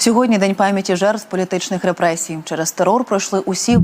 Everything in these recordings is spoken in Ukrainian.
Сьогодні день пам'яті жертв політичних репресій. Через терор пройшли усі.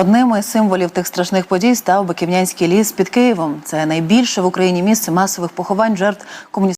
Одним із символів тих страшних подій став Биківнянський ліс під Києвом. Це найбільше в Україні місце масових поховань жертв комуністичної